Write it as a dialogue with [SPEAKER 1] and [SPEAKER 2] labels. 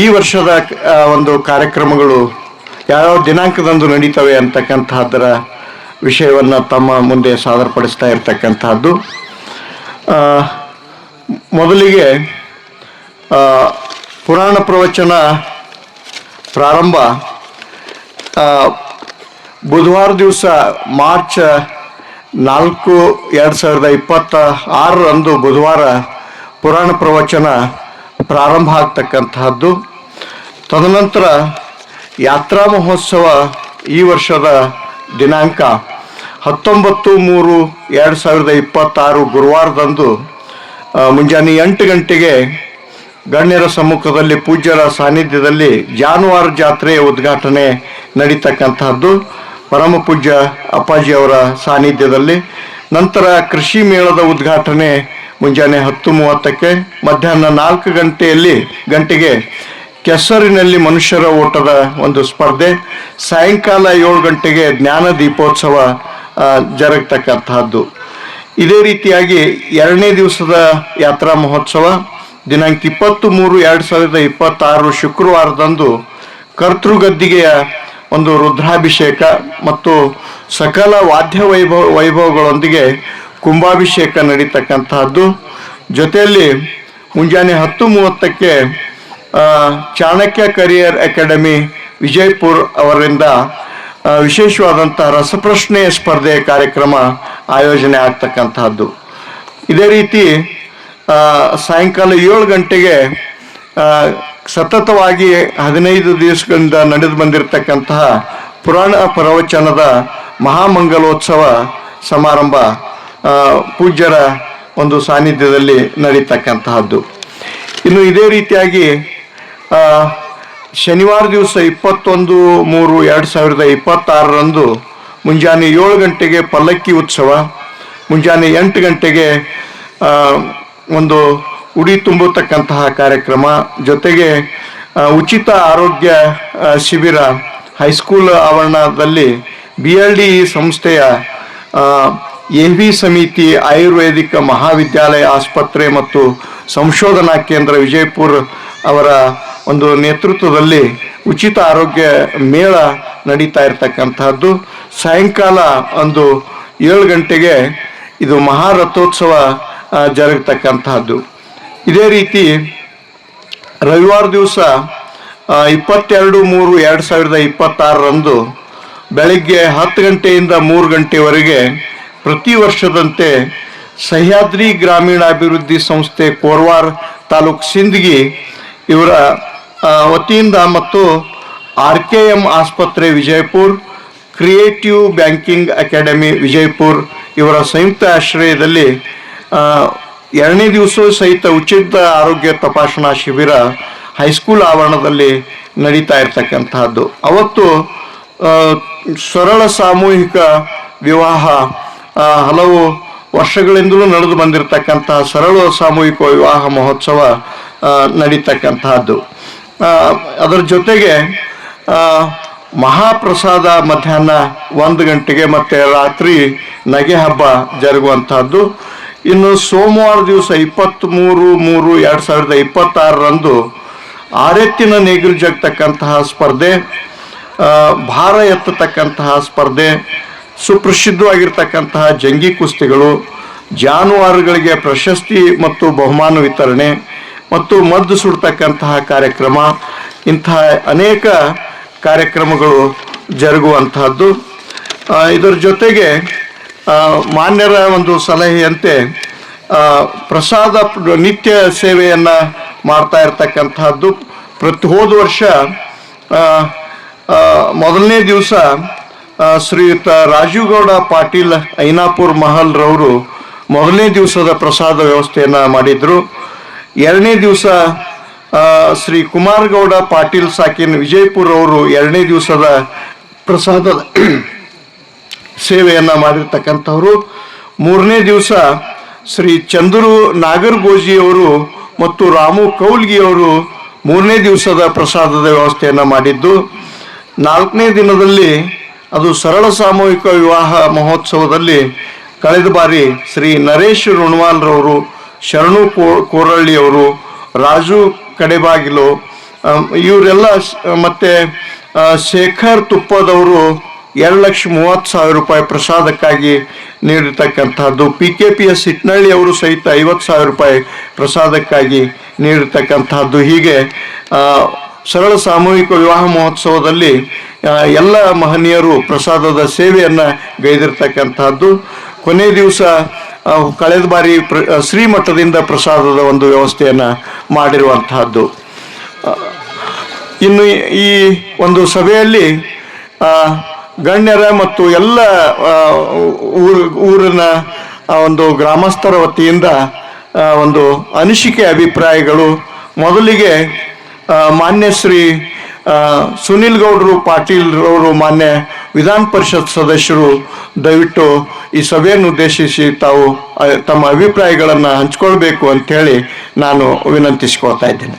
[SPEAKER 1] ಈ ವರ್ಷದ ಒಂದು ಕಾರ್ಯಕ್ರಮಗಳು ಯಾವ್ಯಾವ ದಿನಾಂಕದಂದು ನಡೀತವೆ ಅಂತಕ್ಕಂತಹದ್ದರ ವಿಷಯವನ್ನು ತಮ್ಮ ಮುಂದೆ ಸಾದರಪಡಿಸ್ತಾ ಇರತಕ್ಕಂತಹದ್ದು. ಮೊದಲಿಗೆ ಪುರಾಣ ಪ್ರವಚನ ಪ್ರಾರಂಭ ಬುಧವಾರ ದಿವಸ ಮಾರ್ಚ್ ನಾಲ್ಕು, ಎರಡು ಸಾವಿರದ ಇಪ್ಪತ್ತ ಆರರಂದು ಬುಧವಾರ ಪುರಾಣ ಪ್ರವಚನ ಪ್ರಾರಂಭ ಆಗ್ತಕ್ಕಂತಹದ್ದು. ತದನಂತರ ಯಾತ್ರಾ ಮಹೋತ್ಸವ ಈ ವರ್ಷದ ದಿನಾಂಕ ಹತ್ತೊಂಬತ್ತು ಮೂರು ಎರಡು ಸಾವಿರದ ಇಪ್ಪತ್ತಾರು ಗುರುವಾರದಂದು ಮುಂಜಾನೆ ಎಂಟು ಗಂಟೆಗೆ ಗಣ್ಯರ ಸಮ್ಮುಖದಲ್ಲಿ ಪೂಜ್ಯರ ಸಾನ್ನಿಧ್ಯದಲ್ಲಿ ಜಾನುವಾರು ಜಾತ್ರೆಯ ಉದ್ಘಾಟನೆ ನಡೀತಕ್ಕಂತಹದ್ದು. ಪರಮ ಪೂಜ್ಯ ಅಪ್ಪಾಜಿಯವರ ಸಾನ್ನಿಧ್ಯದಲ್ಲಿ. ನಂತರ ಕೃಷಿ ಮೇಳದ ಉದ್ಘಾಟನೆ ಮುಂಜಾನೆ ಹತ್ತು ಮೂವತ್ತಕ್ಕೆ ಮಧ್ಯಾಹ್ನ ನಾಲ್ಕು ಗಂಟೆಯಲ್ಲಿ ಗಂಟೆಗೆ ಕೆಸರಿನಲ್ಲಿ ಮನುಷ್ಯರ ಓಟದ ಒಂದು ಸ್ಪರ್ಧೆ. ಸಾಯಂಕಾಲ ಏಳು ಗಂಟೆಗೆ ಜ್ಞಾನ ದೀಪೋತ್ಸವ ಜರುಗತಕ್ಕಂತಹದ್ದು. ಇದೇ ರೀತಿಯಾಗಿ ಎರಡನೇ ದಿವಸದ ಯಾತ್ರಾ ಮಹೋತ್ಸವ, ದಿನಾಂಕ ಇಪ್ಪತ್ತು ಮೂರು ಎರಡು ಸಾವಿರದ ಇಪ್ಪತ್ತಾರು ಶುಕ್ರವಾರದಂದು ಕರ್ತೃಗದ್ದಿಗೆಯ ಒಂದು ರುದ್ರಾಭಿಷೇಕ ಮತ್ತು ಸಕಲ ವಾದ್ಯ ವೈಭವ, ವೈಭವಗಳೊಂದಿಗೆ ಕುಂಭಾಭಿಷೇಕ ನಡೀತಕ್ಕಂತಹದ್ದು. ಜೊತೆಯಲ್ಲಿ ಮುಂಜಾನೆ ಹತ್ತು ಮೂವತ್ತಕ್ಕೆ ಚಾಣಕ್ಯ ಕರಿಯರ್ ಅಕಾಡೆಮಿ ವಿಜಯಪುರ್ ಅವರಿಂದ ವಿಶೇಷವಾದಂತಹ ರಸಪ್ರಶ್ನೆ ಸ್ಪರ್ಧೆಯ ಕಾರ್ಯಕ್ರಮ ಆಯೋಜನೆ ಆಗ್ತಕ್ಕಂತಹದ್ದು. ಇದೇ ರೀತಿ ಸಾಯಂಕಾಲ ಏಳು ಗಂಟೆಗೆ ಸತತವಾಗಿ ಹದಿನೈದು ದಿವಸಗಳಿಂದ ನಡೆದು ಬಂದಿರತಕ್ಕಂತಹ ಪುರಾಣ ಪ್ರವಚನದ ಮಹಾಮಂಗಲೋತ್ಸವ ಸಮಾರಂಭ ಪೂಜ್ಯರ ಒಂದು ಸಾನ್ನಿಧ್ಯದಲ್ಲಿ ನಡೀತಕ್ಕಂತಹದ್ದು. ಇನ್ನು ಇದೇ ರೀತಿಯಾಗಿ ಶನಿವಾರ ದಿವಸ ಇಪ್ಪತ್ತೊಂದು ಮೂರು ಎರಡು ಸಾವಿರದ ಇಪ್ಪತ್ತಾರರಂದು ಮುಂಜಾನೆ ಏಳು ಗಂಟೆಗೆ ಪಲ್ಲಕ್ಕಿ ಉತ್ಸವ, ಮುಂಜಾನೆ ಎಂಟು ಗಂಟೆಗೆ ಒಂದು ಉಡಿ ತುಂಬತಕ್ಕಂತಹ ಕಾರ್ಯಕ್ರಮ, ಜೊತೆಗೆ ಉಚಿತ ಆರೋಗ್ಯ ಶಿಬಿರ, ಹೈಸ್ಕೂಲ್ ಆವರಣದಲ್ಲಿ ಬಿ ಎಲ್ ಡಿ ಸಂಸ್ಥೆಯ ಎ ವಿ ಸಮಿತಿ ಆಯುರ್ವೇದಿಕ ಮಹಾವಿದ್ಯಾಲಯ ಆಸ್ಪತ್ರೆ ಮತ್ತು ಸಂಶೋಧನಾ ಕೇಂದ್ರ ವಿಜಯಪುರ ಅವರ ಒಂದು ನೇತೃತ್ವದಲ್ಲಿ ಉಚಿತ ಆರೋಗ್ಯ ಮೇಳ ನಡೀತಾ ಇರತಕ್ಕಂತಹದ್ದು. ಸಾಯಂಕಾಲ ಒಂದು ಏಳು ಗಂಟೆಗೆ ಇದು ಮಹಾರಥೋತ್ಸವ ಜರುಗತಕ್ಕಂತಹದ್ದು. ಇದೇ ರೀತಿ ರವಿವಾರ ದಿವಸ ಇಪ್ಪತ್ತೆರಡು ಮೂರು ಎರಡು ಸಾವಿರದ ಇಪ್ಪತ್ತಾರರಂದು ಬೆಳಗ್ಗೆ ಹತ್ತು ಗಂಟೆಯಿಂದ ಮೂರು ಗಂಟೆವರೆಗೆ ಪ್ರತಿ ವರ್ಷದಂತೆ ಸಹ್ಯಾದ್ರಿ ಗ್ರಾಮೀಣಾಭಿವೃದ್ಧಿ ಸಂಸ್ಥೆ ಕೋರ್ವಾರ್ ತಾಲೂಕ್ ಸಿಂದಗಿ ಇವರ ವತಿಯಿಂದ ಮತ್ತು ಆರ್ ಕೆ ಎಂ ಆಸ್ಪತ್ರೆ Vijayapur, creative banking academy Vijayapur ಇವರ ಸಂಯುಕ್ತ ಆಶ್ರಯದಲ್ಲಿ ಎರಡನೇ ದಿವಸ ಸಹಿತ ಉಚಿತ ಆರೋಗ್ಯ ತಪಾಸಣಾ ಶಿಬಿರ ಹೈಸ್ಕೂಲ್ ಆವರಣದಲ್ಲಿ ನಡೀತಾ ಇರ್ತಕ್ಕಂತಹದ್ದು. ಅವತ್ತು ಸರಳ ಸಾಮೂಹಿಕ ವಿವಾಹ ಹಲವು ವರ್ಷಗಳಿಂದಲೂ ನಡೆದು ಬಂದಿರತಕ್ಕಂತಹ ಸರಳ ಸಾಮೂಹಿಕ ವಿವಾಹ ಮಹೋತ್ಸವ ನಡೀತಕ್ಕಂತಹದ್ದು. ಅದರ ಜೊತೆಗೆ ಮಹಾಪ್ರಸಾದ ಮಧ್ಯಾಹ್ನ ಒಂದು ಗಂಟೆಗೆ ಮತ್ತೆ ರಾತ್ರಿ ನಗೆ ಹಬ್ಬ ಜರುಗುವಂತಹದ್ದು. ಇನ್ನು ಸೋಮವಾರ ದಿವಸ ಇಪ್ಪತ್ತ್ಮೂರು ಮೂರು ಎರಡು ಸಾವಿರದ ಇಪ್ಪತ್ತಾರರಂದು ಆರೆತ್ತಿನ ನೇಗಿಲು ಜಗ್ತಕ್ಕಂತಹ ಸ್ಪರ್ಧೆ ಭಾರ ಎತ್ತತಕ್ಕಂತಹ ಸ್ಪರ್ಧೆ ಸುಪ್ರಸಿದ್ಧವಾಗಿರ್ತಕ್ಕಂತಹ ಜಂಗಿ ಕುಸ್ತಿಗಳು, ಜಾನುವಾರುಗಳಿಗೆ ಪ್ರಶಸ್ತಿ ಮತ್ತು ಬಹುಮಾನ ವಿತರಣೆ ಮತ್ತು ಮದ್ದು ಸುಡ್ತಕ್ಕಂತಹ ಕಾರ್ಯಕ್ರಮ, ಇಂತಹ ಅನೇಕ ಕಾರ್ಯಕ್ರಮಗಳು ಜರುಗುವಂತಹದ್ದು. ಇದರ ಜೊತೆಗೆ ಮಾನ್ಯರ ಒಂದು ಸಲಹೆಯಂತೆ ಪ್ರಸಾದ ನಿತ್ಯ ಸೇವೆಯನ್ನು ಮಾಡ್ತಾ ಇರ್ತಕ್ಕಂತಹದ್ದು. ಪ್ರತಿ ಹೋದ ವರ್ಷ ಮೊದಲನೇ ದಿವಸ ಶ್ರೀಯುತ ರಾಜೀವ್ಗೌಡ ಪಾಟೀಲ್ ಐನಾಪುರ್ ಮಹಲ್ ರವರು ಮೊದಲನೇ ದಿವಸದ ಪ್ರಸಾದ ವ್ಯವಸ್ಥೆಯನ್ನು ಮಾಡಿದ್ರು. ಎರಡನೇ ದಿವಸ ಶ್ರೀ ಕುಮಾರ್ ಗೌಡ ಪಾಟೀಲ್ ಸಾಕಿನ್ ವಿಜಯಪುರ್ ಅವರು ಎರಡನೇ ದಿವಸದ ಪ್ರಸಾದದ ಸೇವೆಯನ್ನು ಮಾಡಿರ್ತಕ್ಕಂಥವ್ರು. ಮೂರನೇ ದಿವಸ, ಶ್ರೀ ಚಂದ್ರು ನಾಗರ್ಗೋಜಿ ಅವರು ಮತ್ತು ರಾಮು ಕೌಲ್ಗಿ ಅವರು ಮೂರನೇ ದಿವಸದ ಪ್ರಸಾದದ ವ್ಯವಸ್ಥೆಯನ್ನು ಮಾಡಿದ್ದು. ನಾಲ್ಕನೇ ದಿನದಲ್ಲಿ ಅದು ಸರಳ ಸಾಮೂಹಿಕ ವಿವಾಹ ಮಹೋತ್ಸವದಲ್ಲಿ ಕಳೆದ ಬಾರಿ ಶ್ರೀ ನರೇಶ್ ರುಣ್ವಾಲ್ರವರು, ಶರಣು ಕೋ, ಕೋರಳ್ಳಿಯವರು, ರಾಜು ಕಡೆಬಾಗಿಲು ಇವರೆಲ್ಲ ಮತ್ತು ಶೇಖರ್ ತುಪ್ಪದವರು ಎರಡು ಲಕ್ಷ ಮೂವತ್ತು ಸಾವಿರ ರೂಪಾಯಿ ಪ್ರಸಾದಕ್ಕಾಗಿ ನೀಡಿರ್ತಕ್ಕಂಥದ್ದು P K P S Hitnalli ಅವರು ಸಹಿತ ಐವತ್ತು ಸಾವಿರ ರೂಪಾಯಿ ಪ್ರಸಾದಕ್ಕಾಗಿ ನೀಡಿರ್ತಕ್ಕಂಥದ್ದು ಹೀಗೆ ಸರಳ ಸಾಮೂಹಿಕ ವಿವಾಹ ಮಹೋತ್ಸವದಲ್ಲಿ ಎಲ್ಲ ಮಹನೀಯರು ಪ್ರಸಾದದ ಸೇವೆಯನ್ನು ಗೈದಿರ್ತಕ್ಕಂಥದ್ದು ಕೊನೆ ದಿವಸ ಕಳೆದ ಬಾರಿ ಪ್ರ ಶ್ರೀಮಠದಿಂದ ಪ್ರಸಾದದ ಒಂದು ವ್ಯವಸ್ಥೆಯನ್ನು ಮಾಡಿರುವಂತಹದ್ದು. ಇನ್ನು ಈ ಒಂದು ಸಭೆಯಲ್ಲಿ ಗಣ್ಯರ ಮತ್ತು ಎಲ್ಲ ಊರು, ಊರಿನ ಒಂದು ಗ್ರಾಮಸ್ಥರ ವತಿಯಿಂದ ಒಂದು ಅನಿಸಿಕೆ ಅಭಿಪ್ರಾಯಗಳು ಮೊದಲಿಗೆ ಮಾನ್ಯ ಶ್ರೀ ಸುನಿಲ್ ಗೌಡರು, ಪಾಟೀಲ್ ಅವರು ಮಾನ್ಯ ವಿಧಾನ ಪರಿಷತ್ ಸದಸ್ಯರು ದಯವಿಟ್ಟು ಈ ಸಭೆಯನ್ನು ಉದ್ದೇಶಿಸಿ ತಾವು ತಮ್ಮ ಅಭಿಪ್ರಾಯಗಳನ್ನು ಹಂಚ್ಕೊಳ್ಬೇಕು ಅಂತೇಳಿ ನಾನು ವಿನಂತಿಸ್ಕೊಳ್ತಾ ಇದ್ದೇನೆ.